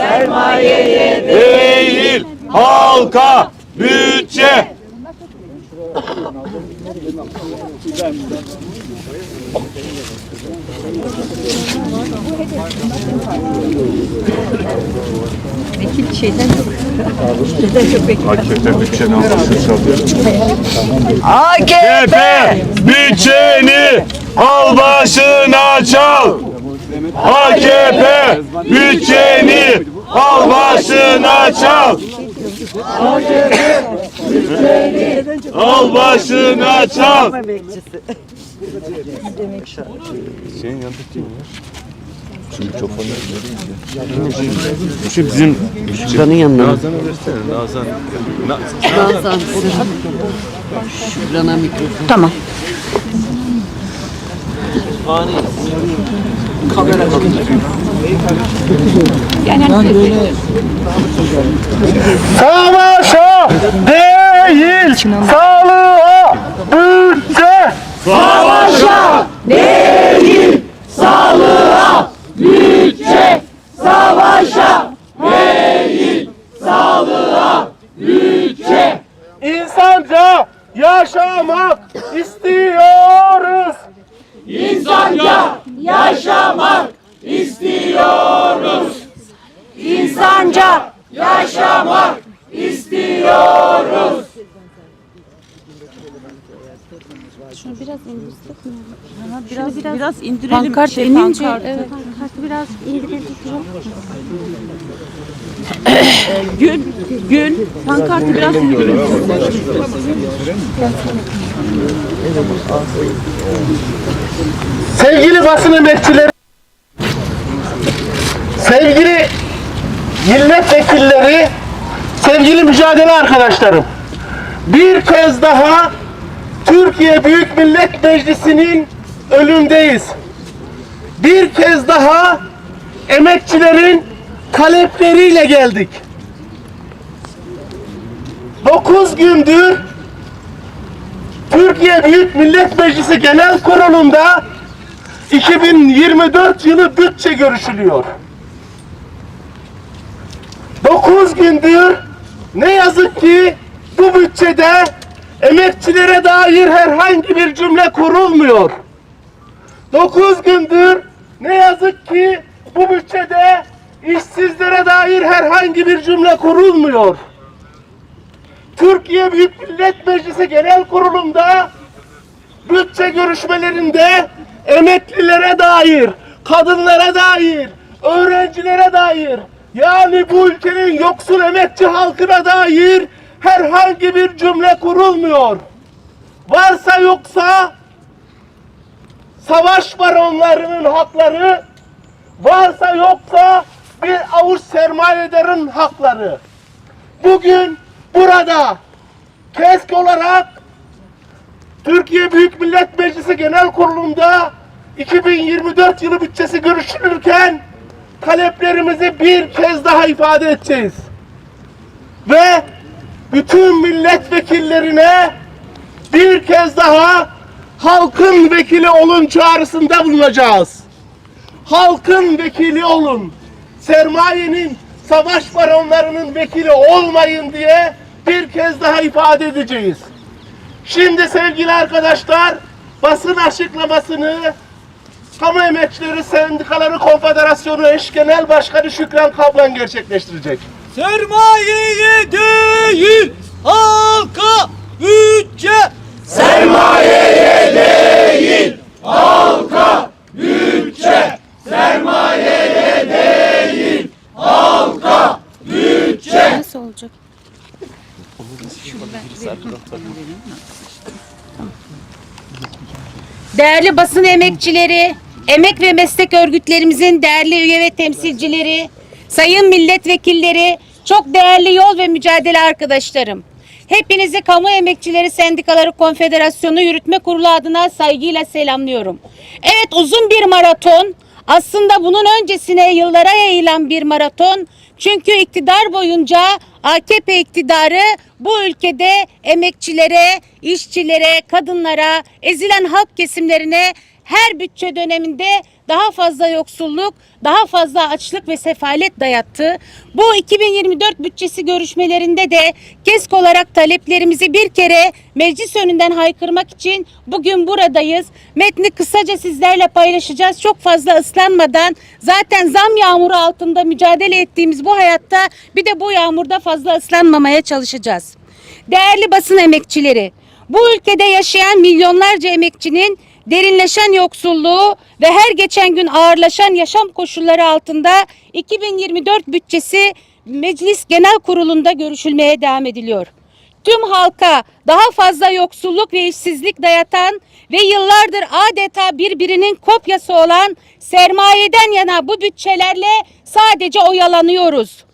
halka bütçe sermayeye değil halka bütçe AKP bütçeni almasını. AKP bütçeni al başına çal. AKP bütçeni al başına çal. Al başına çal. Senin yanında kim ya? Şu mikrofonu Şu bizim Şükran'ın yanına. mı? Nazan'a versene Nazan. Nazan. Şükran'a mikrofon. Tamam. Savaşa değil sağlığa bütçe. Savaşa değil sağlığa bütçe. Savaşa değil sağlığa bütçe. İnsanca yaşamak istiyoruz. İnsanca yaşamak istiyoruz. İnsanca yaşamak istiyoruz. Şunu biraz indirsek mi? Biraz, biraz, indirelim. Pankart şey, inince, pankartı. evet, pankartı biraz indirelim. Gün, gün, pankartı biraz indirelim. Sevgili basın emekçileri, sevgili milletvekilleri, sevgili mücadele arkadaşlarım. Bir kez daha Türkiye Büyük Millet Meclisi'nin önündeyiz. Bir kez daha emekçilerin talepleriyle geldik. 9 gündür Türkiye Büyük Millet Meclisi Genel Kurulu'nda 2024 yılı bütçe görüşülüyor. 9 gündür ne yazık ki bu bütçede emekçilere dair herhangi bir cümle kurulmuyor. 9 gündür ne yazık ki bu bütçede işsizlere dair herhangi bir cümle kurulmuyor. Türkiye Büyük Millet Meclisi Genel Kurulu'nda bütçe görüşmelerinde emeklilere dair, kadınlara dair, öğrencilere dair, yani bu ülkenin yoksul emekçi halkına dair herhangi bir cümle kurulmuyor. Varsa yoksa savaş baronlarının hakları, varsa yoksa bir avuç sermayedarın hakları. Bugün burada KESK olarak Türkiye Büyük Millet Meclisi Genel Kurulu'nda 2024 yılı bütçesi görüşülürken taleplerimizi bir kez daha ifade edeceğiz. Ve bütün milletvekillerine bir kez daha halkın vekili olun çağrısında bulunacağız. Halkın vekili olun. Sermayenin, savaş baronlarının vekili olmayın diye bir kez daha ifade edeceğiz. Şimdi sevgili arkadaşlar basın açıklamasını Kamu Emekçileri Sendikaları Konfederasyonu Eş Genel Başkanı Şükran Kaplan gerçekleştirecek. Sermayeye değil halka bütçe. Nasıl olacak? Değerli basın emekçileri, emek ve meslek örgütlerimizin değerli üye ve temsilcileri, sayın milletvekilleri, çok değerli yol ve mücadele arkadaşlarım. Hepinizi Kamu Emekçileri Sendikaları Konfederasyonu Yürütme Kurulu adına saygıyla selamlıyorum. Evet uzun bir maraton. Aslında bunun öncesine yıllara yayılan bir maraton. Çünkü iktidar boyunca AKP iktidarı bu ülkede emekçilere, işçilere, kadınlara, ezilen halk kesimlerine her bütçe döneminde daha fazla yoksulluk, daha fazla açlık ve sefalet dayattı. Bu 2024 bütçesi görüşmelerinde de KESK olarak taleplerimizi bir kere meclis önünden haykırmak için bugün buradayız. Metni kısaca sizlerle paylaşacağız. Çok fazla ıslanmadan zaten zam yağmuru altında mücadele ettiğimiz bu hayatta bir de bu yağmurda fazla ıslanmamaya çalışacağız. Değerli basın emekçileri, bu ülkede yaşayan milyonlarca emekçinin derinleşen yoksulluğu ve her geçen gün ağırlaşan yaşam koşulları altında 2024 bütçesi Meclis Genel Kurulu'nda görüşülmeye devam ediliyor. Tüm halka daha fazla yoksulluk ve işsizlik dayatan ve yıllardır adeta birbirinin kopyası olan sermayeden yana bu bütçelerle sadece oyalanıyoruz.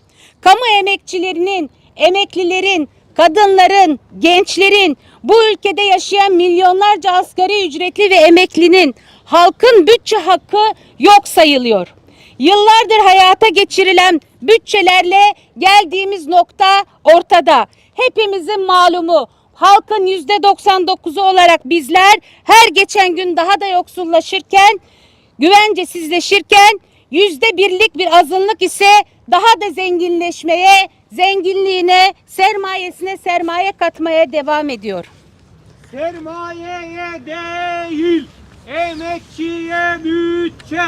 Kamu emekçilerinin, emeklilerin, kadınların, gençlerin, bu ülkede yaşayan milyonlarca asgari ücretli ve emeklinin halkın bütçe hakkı yok sayılıyor. Yıllardır hayata geçirilen bütçelerle geldiğimiz nokta ortada. Hepimizin malumu halkın yüzde 99'u olarak bizler her geçen gün daha da yoksullaşırken güvencesizleşirken yüzde birlik bir azınlık ise daha da zenginleşmeye, zenginliğine, sermayesine sermaye katmaya devam ediyor. Sermayeye değil, emekçiye bütçe.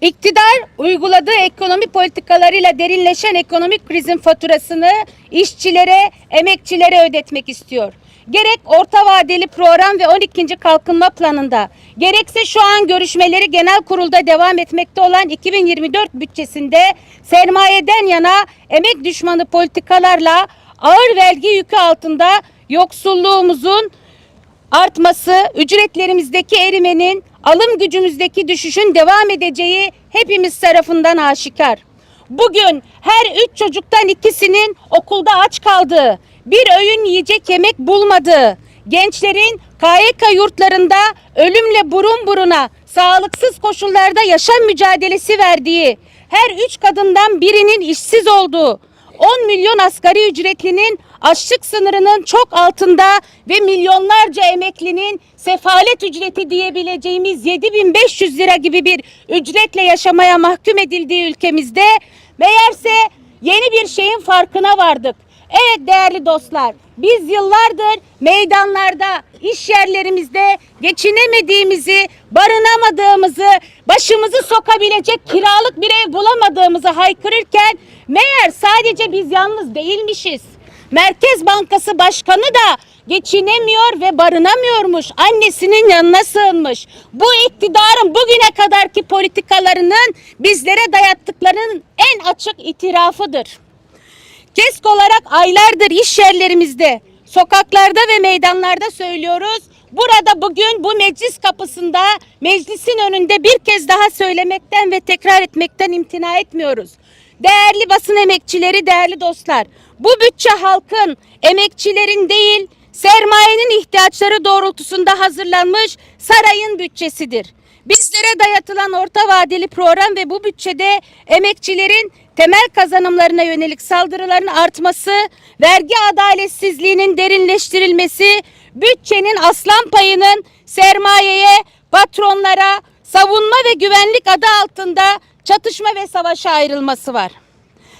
İktidar uyguladığı ekonomi politikalarıyla derinleşen ekonomik krizin faturasını işçilere, emekçilere ödetmek istiyor. Gerek orta vadeli program ve 12. kalkınma planında, gerekse şu an görüşmeleri genel kurulda devam etmekte olan 2024 bütçesinde sermayeden yana emek düşmanı politikalarla ağır vergi yükü altında yoksulluğumuzun artması, ücretlerimizdeki erimenin, alım gücümüzdeki düşüşün devam edeceği hepimiz tarafından aşikar. Bugün her üç çocuktan ikisinin okulda aç kaldığı, bir öğün yiyecek yemek bulmadığı, gençlerin KYK yurtlarında ölümle burun buruna, sağlıksız koşullarda yaşam mücadelesi verdiği, her üç kadından birinin işsiz olduğu, 10 milyon asgari ücretlinin açlık sınırının çok altında ve milyonlarca emeklinin sefalet ücreti diyebileceğimiz 7500 lira gibi bir ücretle yaşamaya mahkum edildiği ülkemizde meğerse yeni bir şeyin farkına vardık. Evet değerli dostlar, biz yıllardır meydanlarda, iş yerlerimizde geçinemediğimizi, barınamadığımızı, başımızı sokabilecek kiralık bir ev bulamadığımızı haykırırken meğer sadece biz yalnız değilmişiz. Merkez Bankası Başkanı da geçinemiyor ve barınamıyormuş. Annesinin yanına sığınmış. Bu iktidarın bugüne kadarki politikalarının bizlere dayattıklarının en açık itirafıdır. KESK olarak aylardır iş yerlerimizde, sokaklarda ve meydanlarda söylüyoruz. Burada bugün bu meclis kapısında, meclisin önünde bir kez daha söylemekten ve tekrar etmekten imtina etmiyoruz. Değerli basın emekçileri, değerli dostlar, bu bütçe halkın, emekçilerin değil, sermayenin ihtiyaçları doğrultusunda hazırlanmış sarayın bütçesidir. Bizlere dayatılan orta vadeli program ve bu bütçede emekçilerin temel kazanımlarına yönelik saldırıların artması, vergi adaletsizliğinin derinleştirilmesi, bütçenin aslan payının sermayeye, patronlara, savunma ve güvenlik adı altında çatışma ve savaşa ayrılması var.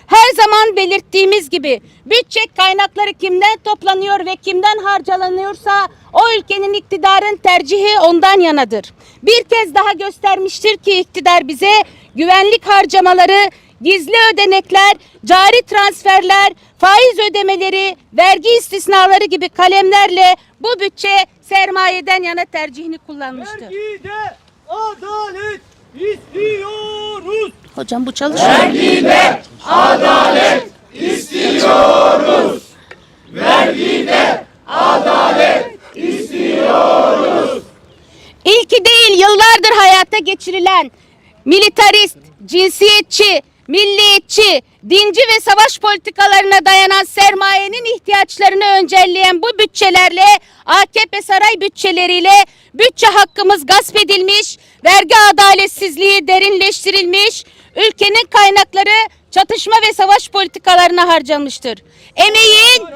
Her zaman belirttiğimiz gibi bütçe kaynakları kimden toplanıyor ve kimden harcalanıyorsa o ülkenin iktidarın tercihi ondan yanadır. Bir kez daha göstermiştir ki iktidar bize güvenlik harcamaları, gizli ödenekler, cari transferler, faiz ödemeleri, vergi istisnaları gibi kalemlerle bu bütçe sermayeden yana tercihini kullanmıştır. Vergide adalet istiyoruz. Hocam bu çalışıyor. İlki değil yıllardır hayata geçirilen militarist, cinsiyetçi, milliyetçi, dinci ve savaş politikalarına dayanan sermayenin ihtiyaçlarını öncelleyen bu bütçelerle AKP saray bütçeleriyle bütçe hakkımız gasp edilmiş, vergi adaletsizliği derinleştirilmiş, ülkenin kaynakları çatışma ve savaş politikalarına harcanmıştır. Emeğin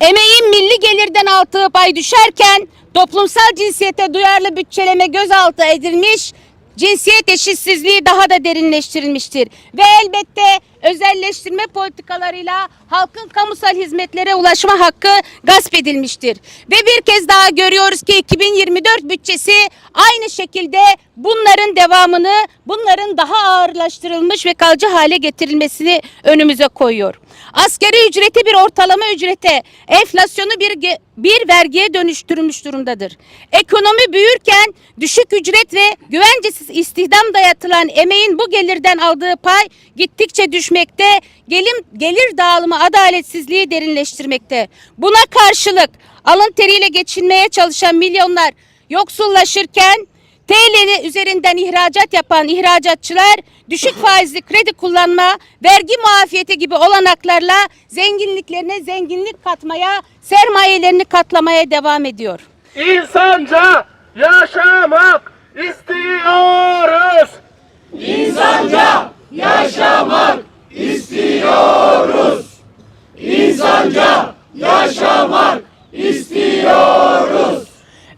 Emeğin milli gelirden aldığı pay düşerken toplumsal cinsiyete duyarlı bütçeleme gözaltı edilmiş, cinsiyet eşitsizliği daha da derinleştirilmiştir. Ve elbette özelleştirme politikalarıyla halkın kamusal hizmetlere ulaşma hakkı gasp edilmiştir. Ve bir kez daha görüyoruz ki 2024 bütçesi aynı şekilde bunların devamını, bunların daha ağırlaştırılmış ve kalıcı hale getirilmesini önümüze koyuyor. Askeri ücreti bir ortalama ücrete, enflasyonu bir bir vergiye dönüştürülmüş durumdadır. Ekonomi büyürken düşük ücret ve güvencesiz istihdam dayatılan emeğin bu gelirden aldığı pay gittikçe düşmekte, gelim, gelir dağılımı adaletsizliği derinleştirmekte. Buna karşılık alın teriyle geçinmeye çalışan milyonlar yoksullaşırken TL üzerinden ihracat yapan ihracatçılar düşük faizli kredi kullanma, vergi muafiyeti gibi olanaklarla zenginliklerine zenginlik katmaya, sermayelerini katlamaya devam ediyor. İnsanca yaşamak istiyoruz.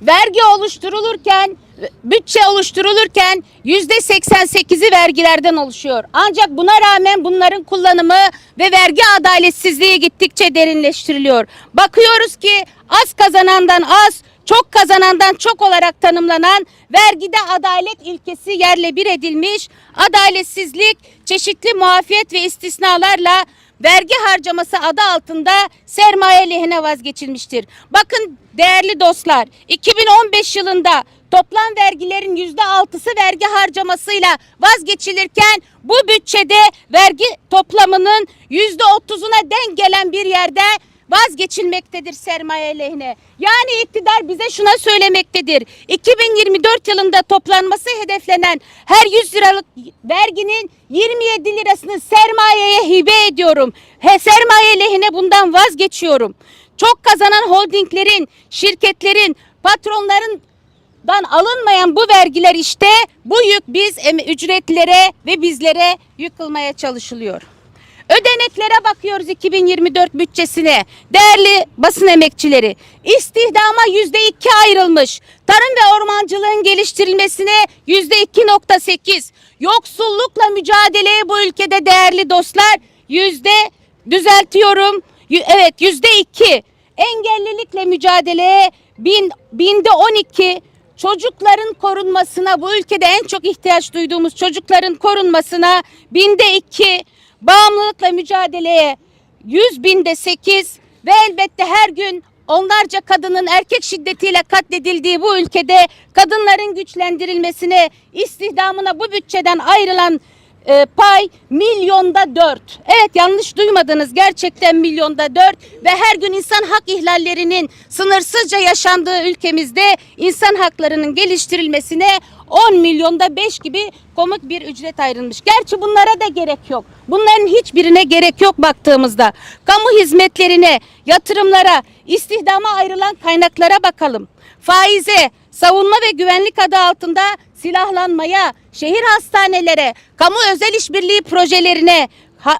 Vergi oluşturulurken, bütçe oluşturulurken yüzde 88'i vergilerden oluşuyor. Ancak buna rağmen bunların kullanımı ve vergi adaletsizliği gittikçe derinleştiriliyor. Bakıyoruz ki az kazanandan az, çok kazanandan çok olarak tanımlanan vergide adalet ilkesi yerle bir edilmiş, adaletsizlik çeşitli muafiyet ve istisnalarla vergi harcaması adı altında sermaye lehine vazgeçilmiştir. Bakın değerli dostlar 2015 yılında toplam vergilerin yüzde altısı vergi harcamasıyla vazgeçilirken bu bütçede vergi toplamının yüzde otuzuna denk gelen bir yerde vazgeçilmektedir sermaye lehine. Yani iktidar bize şuna söylemektedir. 2024 yılında toplanması hedeflenen her 100 liralık verginin 27 lirasını sermayeye hibe ediyorum. He, sermaye lehine bundan vazgeçiyorum. Çok kazanan holdinglerin, şirketlerin, patronların dan alınmayan bu vergiler işte bu yük biz ücretlilere ve bizlere yıkılmaya çalışılıyor. Ödeneklere bakıyoruz 2024 bütçesine. Değerli basın emekçileri, istihdama yüzde iki ayrılmış. Tarım ve ormancılığın geliştirilmesine yüzde iki nokta sekiz. Yoksullukla mücadeleye bu ülkede değerli dostlar yüzde düzeltiyorum. Evet yüzde iki. Engellilikle mücadeleye bin, binde on iki. Çocukların korunmasına bu ülkede en çok ihtiyaç duyduğumuz çocukların korunmasına binde iki. Bağımlılıkla mücadeleye 100 binde 8 ve elbette her gün onlarca kadının erkek şiddetiyle katledildiği bu ülkede kadınların güçlendirilmesine, istihdamına bu bütçeden ayrılan e, pay milyonda dört. Evet yanlış duymadınız gerçekten milyonda dört ve her gün insan hak ihlallerinin sınırsızca yaşandığı ülkemizde insan haklarının geliştirilmesine 10 milyonda 5 gibi komik bir ücret ayrılmış. Gerçi bunlara da gerek yok. Bunların hiçbirine gerek yok baktığımızda. Kamu hizmetlerine, yatırımlara, istihdama ayrılan kaynaklara bakalım. Faize, savunma ve güvenlik adı altında silahlanmaya, şehir hastanelere, kamu özel işbirliği projelerine, ha-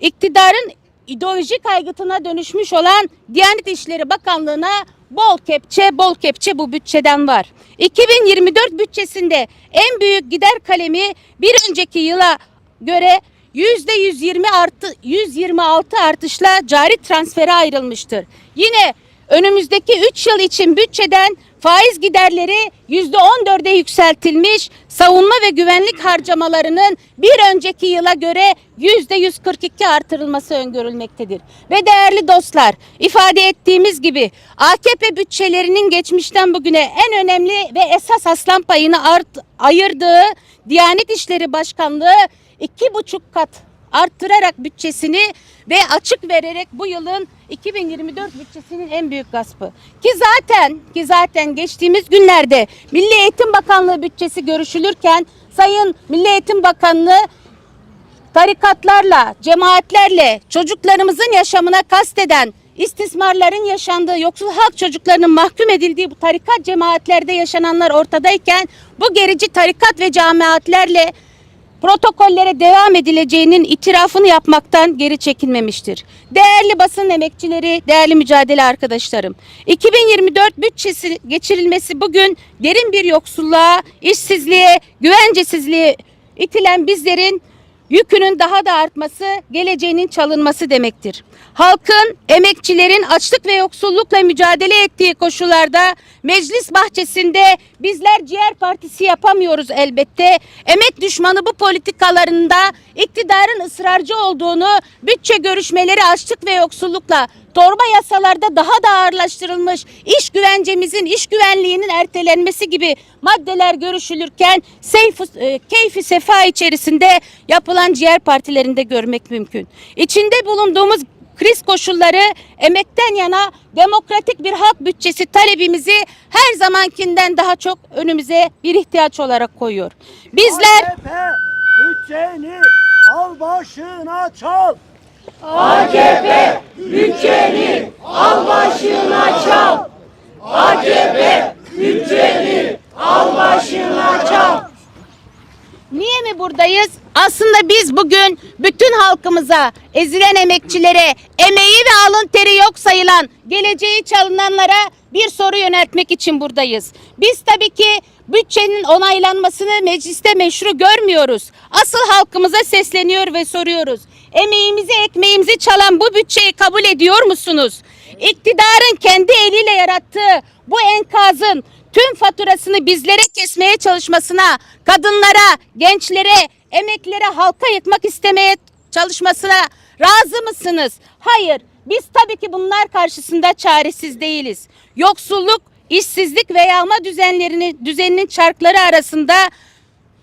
iktidarın ideolojik aygıtına dönüşmüş olan Diyanet İşleri Bakanlığı'na bol kepçe bol kepçe bu bütçeden var. 2024 bütçesinde en büyük gider kalemi bir önceki yıla göre yüzde 120 artı 126 artışla cari transfere ayrılmıştır. Yine önümüzdeki 3 yıl için bütçeden faiz giderleri yüzde 14'e yükseltilmiş, savunma ve güvenlik harcamalarının bir önceki yıla göre yüzde 142 artırılması öngörülmektedir. Ve değerli dostlar, ifade ettiğimiz gibi AKP bütçelerinin geçmişten bugüne en önemli ve esas aslan payını art, ayırdığı Diyanet İşleri Başkanlığı iki buçuk kat arttırarak bütçesini ve açık vererek bu yılın 2024 bütçesinin en büyük gaspı. Ki zaten ki zaten geçtiğimiz günlerde Milli Eğitim Bakanlığı bütçesi görüşülürken Sayın Milli Eğitim Bakanlığı tarikatlarla, cemaatlerle çocuklarımızın yaşamına kasteden istismarların yaşandığı, yoksul halk çocuklarının mahkum edildiği bu tarikat cemaatlerde yaşananlar ortadayken bu gerici tarikat ve cemaatlerle protokollere devam edileceğinin itirafını yapmaktan geri çekilmemiştir. Değerli basın emekçileri, değerli mücadele arkadaşlarım. 2024 bütçesi geçirilmesi bugün derin bir yoksulluğa, işsizliğe, güvencesizliğe itilen bizlerin yükünün daha da artması, geleceğinin çalınması demektir. Halkın, emekçilerin açlık ve yoksullukla mücadele ettiği koşullarda meclis bahçesinde bizler ciğer partisi yapamıyoruz elbette. Emek düşmanı bu politikalarında iktidarın ısrarcı olduğunu, bütçe görüşmeleri açlık ve yoksullukla torba yasalarda daha da ağırlaştırılmış iş güvencemizin, iş güvenliğinin ertelenmesi gibi maddeler görüşülürken seyfi, e, keyfi sefa içerisinde yapılan ciğer partilerinde görmek mümkün. İçinde bulunduğumuz kriz koşulları emekten yana demokratik bir halk bütçesi talebimizi her zamankinden daha çok önümüze bir ihtiyaç olarak koyuyor. Bizler AKP bütçeni al başına çal. Niye mi buradayız? Aslında biz bugün bütün halkımıza, ezilen emekçilere, emeği ve alın teri yok sayılan, geleceği çalınanlara bir soru yöneltmek için buradayız. Biz tabii ki bütçenin onaylanmasını mecliste meşru görmüyoruz. Asıl halkımıza sesleniyor ve soruyoruz. Emeğimizi, ekmeğimizi çalan bu bütçeyi kabul ediyor musunuz? İktidarın kendi eliyle yarattığı bu enkazın tüm faturasını bizlere kesmeye çalışmasına, kadınlara, gençlere, emeklere, halka yıkmak istemeye çalışmasına razı mısınız? Hayır. Biz tabii ki bunlar karşısında çaresiz değiliz. Yoksulluk, işsizlik ve yağma düzenlerini düzeninin çarkları arasında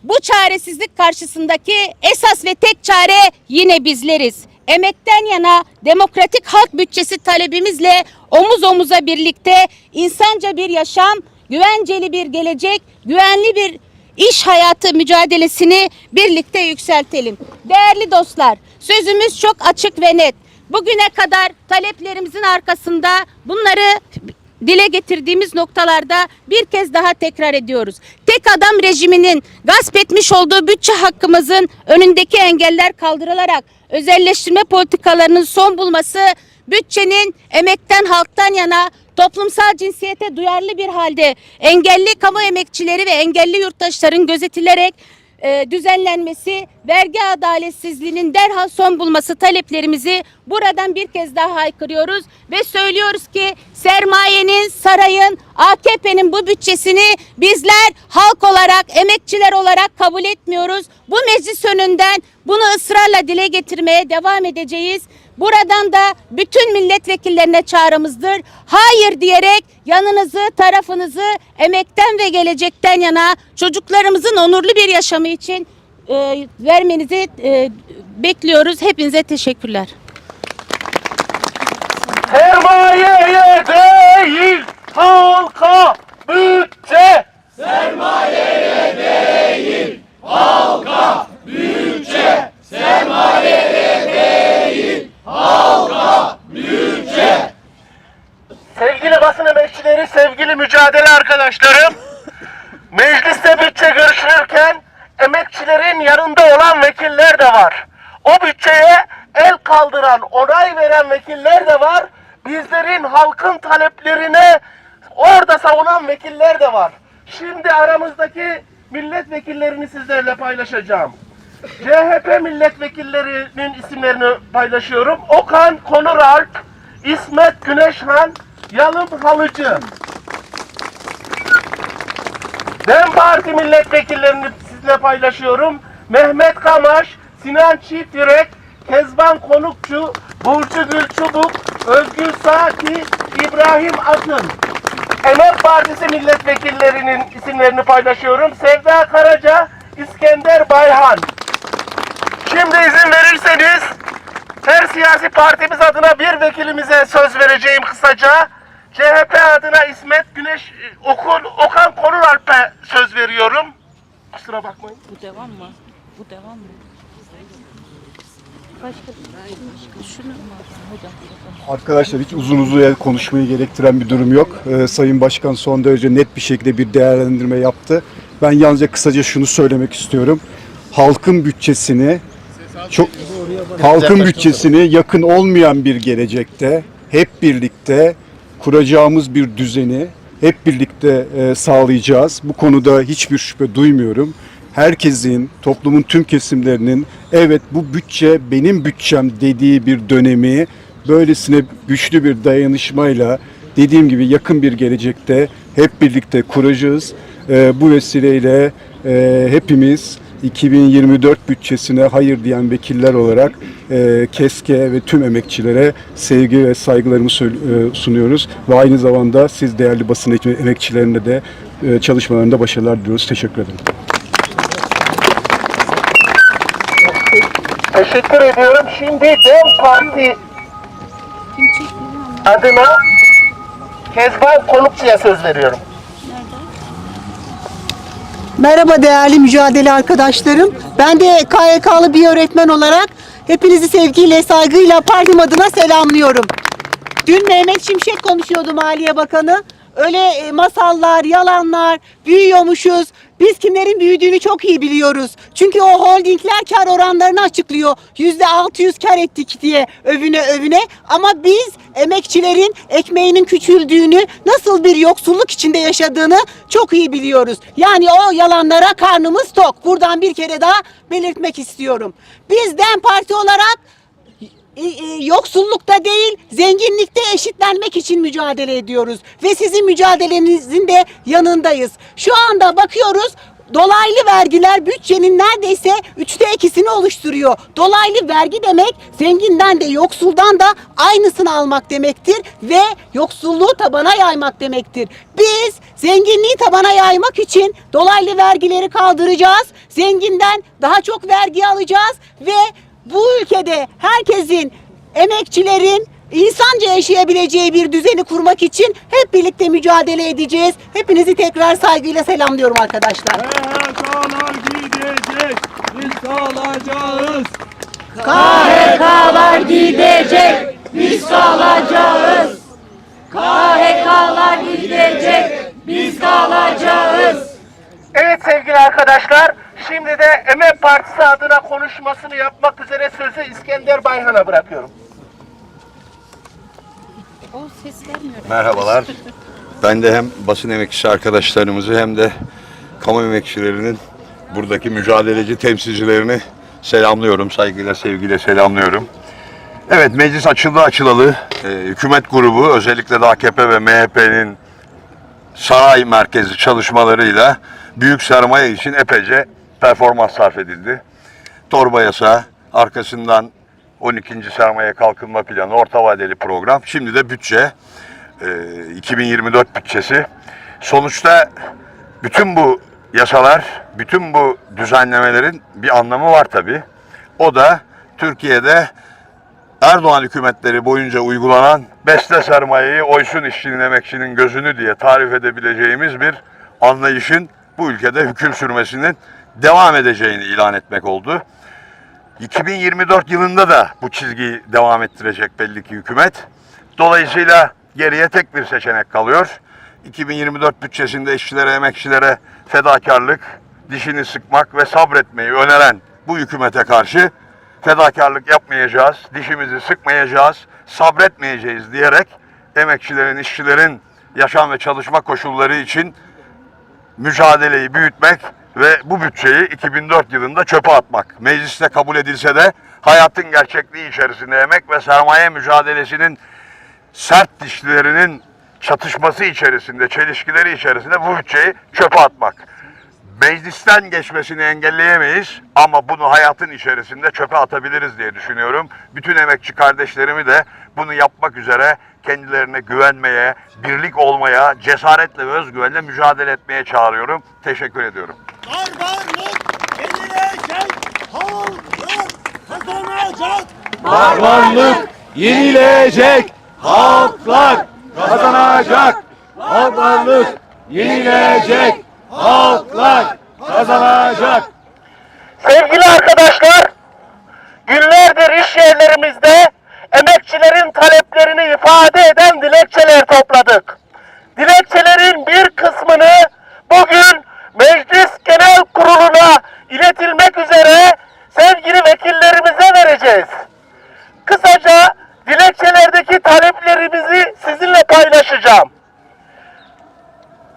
bu çaresizlik karşısındaki esas ve tek çare yine bizleriz. Emekten yana demokratik halk bütçesi talebimizle omuz omuza birlikte insanca bir yaşam, güvenceli bir gelecek, güvenli bir iş hayatı mücadelesini birlikte yükseltelim. Değerli dostlar, sözümüz çok açık ve net. Bugüne kadar taleplerimizin arkasında bunları dile getirdiğimiz noktalarda bir kez daha tekrar ediyoruz. Tek adam rejiminin gasp etmiş olduğu bütçe hakkımızın önündeki engeller kaldırılarak özelleştirme politikalarının son bulması, bütçenin emekten halktan yana toplumsal cinsiyete duyarlı bir halde engelli kamu emekçileri ve engelli yurttaşların gözetilerek e, düzenlenmesi, vergi adaletsizliğinin derhal son bulması taleplerimizi buradan bir kez daha haykırıyoruz ve söylüyoruz ki sermayenin, sarayın, AKP'nin bu bütçesini bizler halk olarak, emekçiler olarak kabul etmiyoruz. Bu meclis önünden bunu ısrarla dile getirmeye devam edeceğiz. Buradan da bütün milletvekillerine çağrımızdır. Hayır diyerek yanınızı, tarafınızı emekten ve gelecekten yana çocuklarımızın onurlu bir yaşamı için e, vermenizi e, bekliyoruz. Hepinize teşekkürler. Sermayeye değil halka bütçe. Sevgili basın emekçileri, sevgili mücadele arkadaşlarım, mecliste bütçe görüşülürken emekçilerin yanında olan vekiller de var. O bütçeye el kaldıran, onay veren vekiller de var. Bizlerin halkın taleplerine orada savunan vekiller de var. Şimdi aramızdaki milletvekillerini sizlerle paylaşacağım. CHP milletvekillerinin isimlerini paylaşıyorum. Okan Konuralp, İsmet Güneşhan, Yalın Halıcı. DEM Parti milletvekillerini sizinle paylaşıyorum. Mehmet Kamaş, Sinan Çiftürek, Kezban Konukçu, Burcu Gülçubuk, Özgür Saati, İbrahim Akın. Emek Partisi milletvekillerinin isimlerini paylaşıyorum. Sevda Karaca, İskender Bayhan. Şimdi izin verirseniz her siyasi partimiz adına bir vekilimize söz vereceğim kısaca. CHP adına İsmet Güneş Okun, Okan Konuralp'e söz veriyorum. Kusura bakmayın. Bu devam mı? Bu devam mı? Arkadaşlar hiç uzun uzun konuşmayı gerektiren bir durum yok. Ee, Sayın Başkan son derece net bir şekilde bir değerlendirme yaptı. Ben yalnızca kısaca şunu söylemek istiyorum. Halkın bütçesini çok halkın bütçesini yakın olmayan bir gelecekte hep birlikte kuracağımız bir düzeni hep birlikte e, sağlayacağız. Bu konuda hiçbir şüphe duymuyorum. Herkesin, toplumun tüm kesimlerinin evet bu bütçe benim bütçem dediği bir dönemi böylesine güçlü bir dayanışmayla dediğim gibi yakın bir gelecekte hep birlikte kuracağız. E, bu vesileyle e, hepimiz 2024 bütçesine hayır diyen vekiller olarak e, KESK'e ve tüm emekçilere sevgi ve saygılarımı e, sunuyoruz. Ve aynı zamanda siz değerli basın em- emekçilerine de e, çalışmalarında başarılar diliyoruz. Teşekkür ederim. Teşekkür ediyorum. Şimdi DEM Parti adına Kezban Konukçu'ya söz veriyorum. Merhaba değerli mücadele arkadaşlarım. Ben de KYK'lı bir öğretmen olarak hepinizi sevgiyle, saygıyla partim adına selamlıyorum. Dün Mehmet Şimşek konuşuyordu Maliye Bakanı. Öyle e, masallar, yalanlar, büyüyormuşuz. Biz kimlerin büyüdüğünü çok iyi biliyoruz. Çünkü o holdingler kar oranlarını açıklıyor. Yüzde 600 kar ettik diye övüne övüne. Ama biz emekçilerin ekmeğinin küçüldüğünü, nasıl bir yoksulluk içinde yaşadığını çok iyi biliyoruz. Yani o yalanlara karnımız tok. Buradan bir kere daha belirtmek istiyorum. Biz DEM Parti olarak e, e, yoksullukta değil, zenginlikte eşitlenmek için mücadele ediyoruz. Ve sizin mücadelenizin de yanındayız. Şu anda bakıyoruz dolaylı vergiler bütçenin neredeyse üçte ikisini oluşturuyor. Dolaylı vergi demek zenginden de yoksuldan da aynısını almak demektir ve yoksulluğu tabana yaymak demektir. Biz zenginliği tabana yaymak için dolaylı vergileri kaldıracağız. Zenginden daha çok vergi alacağız ve bu ülkede herkesin, emekçilerin insanca yaşayabileceği bir düzeni kurmak için hep birlikte mücadele edeceğiz. Hepinizi tekrar saygıyla selamlıyorum arkadaşlar. PKK'lar gidecek, biz kalacağız. KHK'lar gidecek, biz kalacağız. KHK'lar gidecek, biz kalacağız. Evet sevgili arkadaşlar, şimdi de Emek Partisi adına konuşmasını yapmak üzere sözü İskender Bayhan'a bırakıyorum. O ses vermiyor. Merhabalar. Ben de hem basın emekçisi arkadaşlarımızı hem de kamu emekçilerinin buradaki mücadeleci temsilcilerini selamlıyorum. Saygıyla, sevgiyle selamlıyorum. Evet meclis açıldı açılalı. Ee, hükümet grubu özellikle de AKP ve MHP'nin sanayi merkezi çalışmalarıyla büyük sermaye için epeyce performans sarf edildi. Torba yasa, arkasından 12. sermaye kalkınma planı, orta vadeli program. Şimdi de bütçe, e, 2024 bütçesi. Sonuçta bütün bu yasalar, bütün bu düzenlemelerin bir anlamı var tabii. O da Türkiye'de Erdoğan hükümetleri boyunca uygulanan besle sermayeyi oysun işçinin emekçinin gözünü diye tarif edebileceğimiz bir anlayışın bu ülkede hüküm sürmesinin devam edeceğini ilan etmek oldu. 2024 yılında da bu çizgiyi devam ettirecek belli ki hükümet. Dolayısıyla geriye tek bir seçenek kalıyor. 2024 bütçesinde işçilere, emekçilere fedakarlık, dişini sıkmak ve sabretmeyi öneren bu hükümete karşı fedakarlık yapmayacağız, dişimizi sıkmayacağız, sabretmeyeceğiz diyerek emekçilerin, işçilerin yaşam ve çalışma koşulları için mücadeleyi büyütmek ve bu bütçeyi 2004 yılında çöpe atmak. Mecliste kabul edilse de hayatın gerçekliği içerisinde emek ve sermaye mücadelesinin sert dişlilerinin çatışması içerisinde, çelişkileri içerisinde bu bütçeyi çöpe atmak. Meclisten geçmesini engelleyemeyiz ama bunu hayatın içerisinde çöpe atabiliriz diye düşünüyorum. Bütün emekçi kardeşlerimi de bunu yapmak üzere kendilerine güvenmeye, birlik olmaya, cesaretle ve özgüvenle mücadele etmeye çağırıyorum. Teşekkür ediyorum. Barbarlık yenilecek, halklar kazanacak. Varlık yenilecek, halklar kazanacak. Varlık yenilecek, halklar kazanacak. Sevgili arkadaşlar, günlerdir iş yerlerimizde emekçilerin taleplerini ifade eden dilekçeler topladık. Dilekçelerin bir kısmını bugün Meclis Genel Kurulu'na iletilmek üzere sevgili vekillerimize vereceğiz. Kısaca dilekçelerdeki taleplerimizi sizinle paylaşacağım.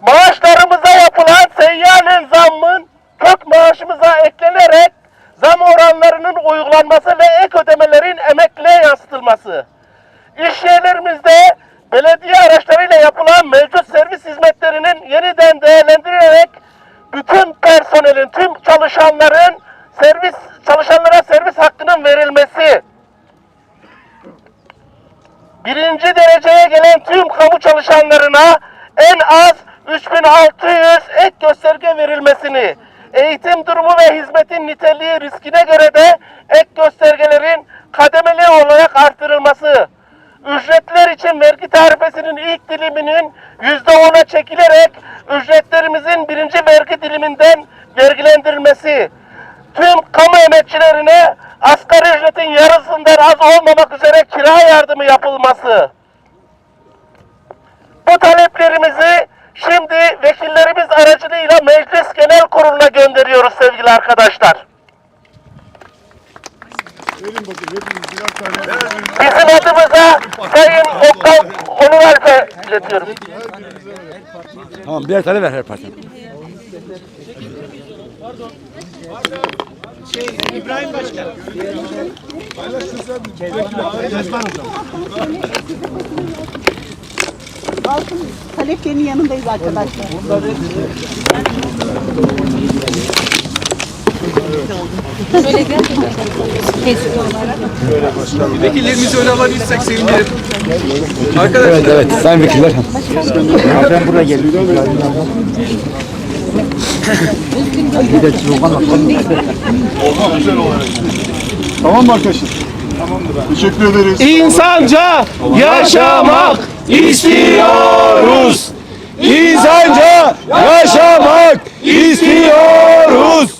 Maaşlarımıza yapılan seyyanen zammın kök maaşımıza eklenerek zam oranlarının uygulanması ve ek ödemelerin emekliye yansıtılması. İş yerlerimizde belediye araçlarıyla yapılan mevcut servis hizmetlerinin yeniden değerlendirilerek bütün personelin, tüm çalışanların servis çalışanlara servis hakkının verilmesi. Birinci dereceye gelen tüm kamu çalışanlarına en az 3600 ek gösterge verilmesini, eğitim durumu ve hizmetin niteliği riskine göre de ek göstergelerin kademeli olarak artırılması, ücretler için vergi tarifesinin ilk diliminin %10'a çekilerek ücretlerimizin birinci vergi diliminden vergilendirilmesi, tüm kamu emekçilerine asgari ücretin yarısından az olmamak üzere kira yardımı yapılması. Bu taleplerimizi şimdi vekillerimiz aracılığıyla Meclis Genel Kurulu'na gönderiyoruz sevgili arkadaşlar. Bizim adımıza Sayın Okan Onur Alp'e iletiyorum. Tamam birer tane ver her parça. Taleplerinin yanındayız arkadaşlar. Vekillerimizi öne alabilirsek sevinirim. Arkadaşlar. Evet evet sayın vekiller. Ben buraya geldim. Bir de atalım. Tamam mı arkadaşlar? Teşekkür ederiz. İnsanca yaşamak istiyoruz. İnsanca yaşamak istiyoruz.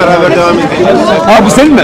Beraber devam edelim. Abi sen mi?